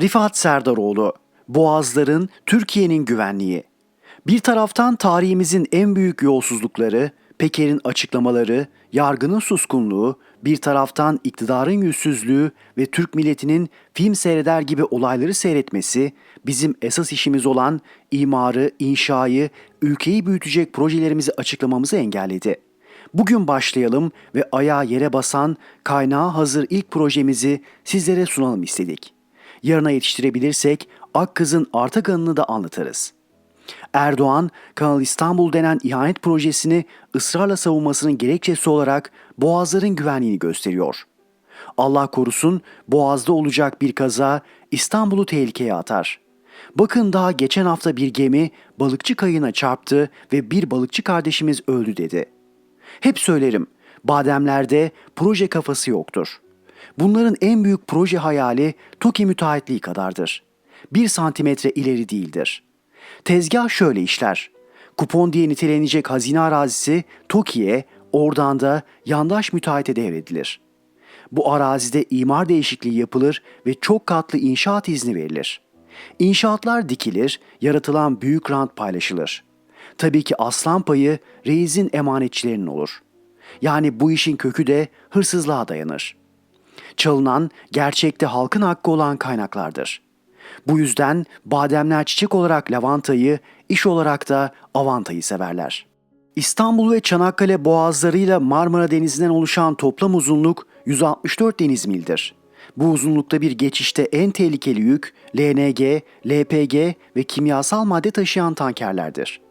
Rifat Serdaroğlu, Boğazların Türkiye'nin güvenliği. Bir taraftan tarihimizin en büyük yolsuzlukları, Peker'in açıklamaları, yargının suskunluğu, bir taraftan iktidarın yüzsüzlüğü ve Türk milletinin film seyreder gibi olayları seyretmesi, bizim esas işimiz olan imarı, inşayı, ülkeyi büyütecek projelerimizi açıklamamızı engelledi. Bugün başlayalım ve ayağa yere basan, kaynağı hazır ilk projemizi sizlere sunalım istedik. Yarına yetiştirebilirsek Akkız'ın arta kanını da anlatırız. Erdoğan, Kanal İstanbul denen ihanet projesini ısrarla savunmasının gerekçesi olarak boğazların güvenliğini gösteriyor. Allah korusun boğazda olacak bir kaza İstanbul'u tehlikeye atar. Bakın daha geçen hafta bir gemi balıkçı kayığına çarptı ve bir balıkçı kardeşimiz öldü dedi. Hep söylerim, bademlerde proje kafası yoktur. Bunların en büyük proje hayali TOKİ müteahhitliği kadardır. Bir santimetre ileri değildir. Tezgah şöyle işler. Kupon diye nitelenecek hazine arazisi TOKİ'ye, oradan da yandaş müteahhite devredilir. Bu arazide imar değişikliği yapılır ve çok katlı inşaat izni verilir. İnşaatlar dikilir, yaratılan büyük rant paylaşılır. Tabii ki aslan payı reisin emanetçilerinin olur. Yani bu işin kökü de hırsızlığa dayanır. Çalınan gerçekte halkın hakkı olan kaynaklardır. Bu yüzden bademler çiçek olarak lavantayı, iş olarak da avantayı severler. İstanbul ve Çanakkale boğazlarıyla Marmara Denizi'nden oluşan toplam uzunluk 164 deniz mildir. Bu uzunlukta bir geçişte en tehlikeli yük LNG, LPG ve kimyasal madde taşıyan tankerlerdir.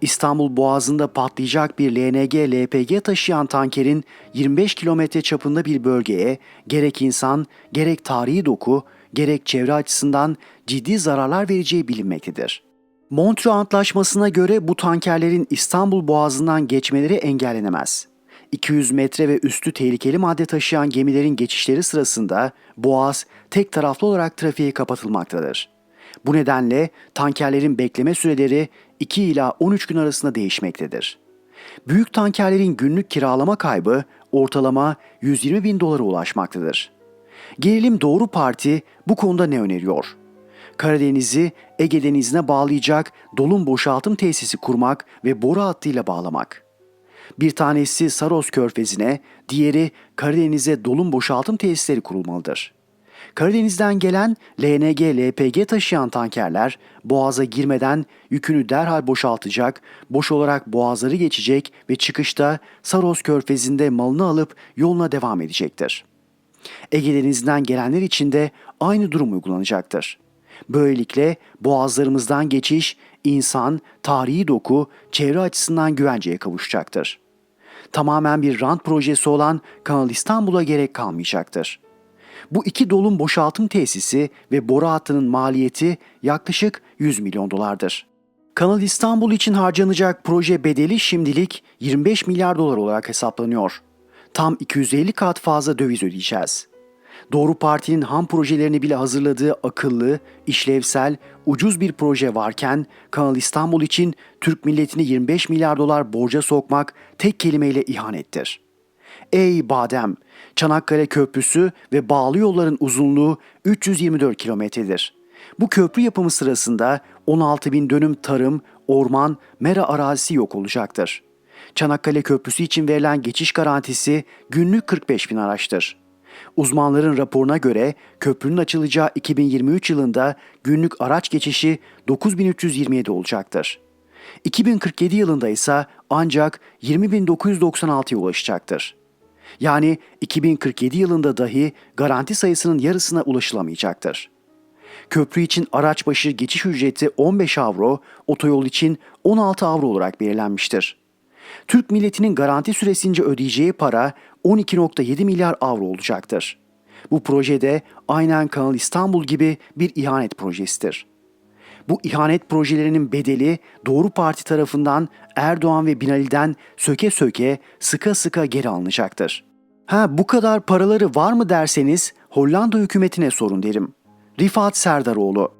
İstanbul Boğazı'nda patlayacak bir LNG, LPG taşıyan tankerin 25 kilometre çapında bir bölgeye gerek insan, gerek tarihi doku, gerek çevre açısından ciddi zararlar vereceği bilinmektedir. Montreux Antlaşması'na göre bu tankerlerin İstanbul Boğazı'ndan geçmeleri engellenemez. 200 metre ve üstü tehlikeli madde taşıyan gemilerin geçişleri sırasında Boğaz tek taraflı olarak trafiğe kapatılmaktadır. Bu nedenle tankerlerin bekleme süreleri 2 ila 13 gün arasında değişmektedir. Büyük tankerlerin günlük kiralama kaybı ortalama 120 bin dolara ulaşmaktadır. Gelelim Doğru Parti bu konuda ne öneriyor? Karadeniz'i Ege Denizi'ne bağlayacak dolum boşaltım tesisi kurmak ve boru hattıyla bağlamak. Bir tanesi Saros Körfezi'ne, diğeri Karadeniz'e dolum boşaltım tesisleri kurulmalıdır. Karadeniz'den gelen LNG, LPG taşıyan tankerler boğaza girmeden yükünü derhal boşaltacak, boş olarak boğazları geçecek ve çıkışta Saros Körfezi'nde malını alıp yoluna devam edecektir. Ege Denizi'nden gelenler için de aynı durum uygulanacaktır. Böylelikle boğazlarımızdan geçiş insan, tarihi doku, çevre açısından güvenceye kavuşacaktır. Tamamen bir rant projesi olan Kanal İstanbul'a gerek kalmayacaktır. Bu iki dolum boşaltım tesisi ve boru hattının maliyeti yaklaşık 100 milyon dolardır. Kanal İstanbul için harcanacak proje bedeli şimdilik 25 milyar dolar olarak hesaplanıyor. Tam 250 kat fazla döviz ödeyeceğiz. Doğru Parti'nin ham projelerini bile hazırladığı akıllı, işlevsel, ucuz bir proje varken Kanal İstanbul için Türk milletini 25 milyar dolar borca sokmak tek kelimeyle ihanettir. Ey badem! Çanakkale Köprüsü ve bağlı yolların uzunluğu 324 kilometredir. Bu köprü yapımı sırasında 16 bin dönüm tarım, orman, mera arazisi yok olacaktır. Çanakkale Köprüsü için verilen geçiş garantisi günlük 45 bin araçtır. Uzmanların raporuna göre köprünün açılacağı 2023 yılında günlük araç geçişi 9327 olacaktır. 2047 yılında ise ancak 20.996'ya ulaşacaktır. Yani 2047 yılında dahi garanti sayısının yarısına ulaşılamayacaktır. Köprü için araç başı geçiş ücreti 15 avro, otoyol için 16 avro olarak belirlenmiştir. Türk milletinin garanti süresince ödeyeceği para 12.7 milyar avro olacaktır. Bu projede aynen Kanal İstanbul gibi bir ihanet projesidir. Bu ihanet projelerinin bedeli Doğru Parti tarafından Erdoğan ve Binali'den söke söke sıka sıka geri alınacaktır. Ha bu kadar paraları var mı derseniz Hollanda hükümetine sorun derim. Rifat Serdaroğlu